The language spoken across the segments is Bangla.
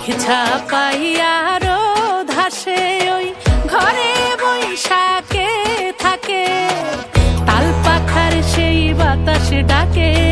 মেঘ ছাপাইয়ারো ধাসে ওই ঘরে বৈশাখে থাকে। তাল পাখার সেই বাতাস ডাকে।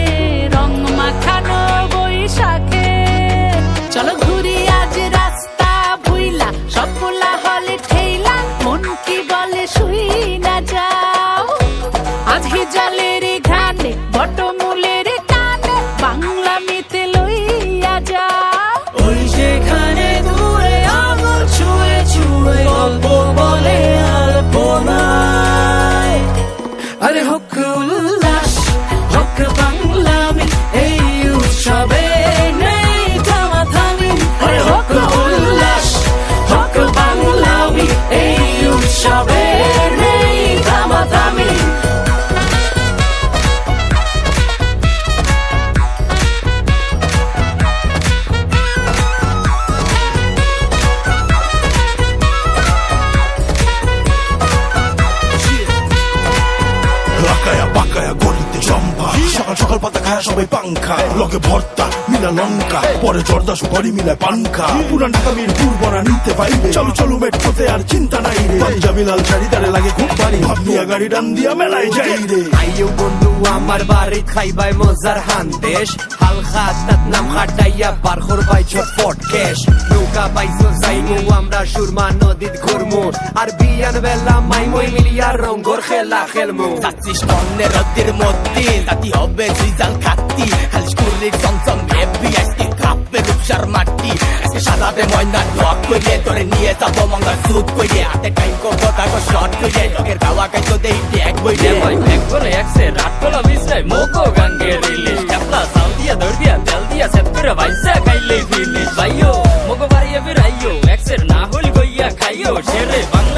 সকাল পাতা খায় সবাই পাংখা। লগে ভর্তা, মিলা লঙ্কা, পরে জর্দা সুপারি মিলায় পানখা। পুরান ঢাকা মিরপুর বনা নিতে পাইবে চলো চলো মেট্রোতে আর চিন্তা নাই রে। পাঞ্জাবি লাল শাড়ি তারে লাগে খুব ভারী। ভাবনিয়া গাড়ি ডান দিয়া মেলায় যাই রে। আইও বন্ধু, আমার বাড়ি খাইবাই মজার হান্দেশ হাল খাতাত নাম খাটাইয়া বার করবাই ঝটপট কেশ। নৌকা পাইছো যাইমু, আমরা সুরমা নদীত ঘুরমু। আর বিয়ান বেলা মাইমই মিলিয়া রঙ্গর খেলা খেলমু। যাচ্ছিস পণ্যের রদ্দের মধ্যে জাতি হবে সিজাল খাতি খালিশ কুর্রির চমচম ভেবি আজকে কাপে রূপসার মাটি। আজকে সাদাতে ময়না ডক কইরে তোরে নিয়ে যাব মঙ্গল সুট কইরে হাতে টাইম কো কথা কো শর্ট কইরে লোকের গাওয়া কাইতো দেই ট্যাগ বইরে ভাই ব্যাগ করে একসে রাত কলা বিছরাই মোকো গাঙ্গে রিলিজ টাপলা সাল দিয়া দর দিয়া, তেল দিয়া সেট করে ভাইসা খাইলে ফিনিশ ভাইও মোকো বাড়িয়ে ফিরাইও একসের না হল গইয়া খাইও শেরে বাংলায়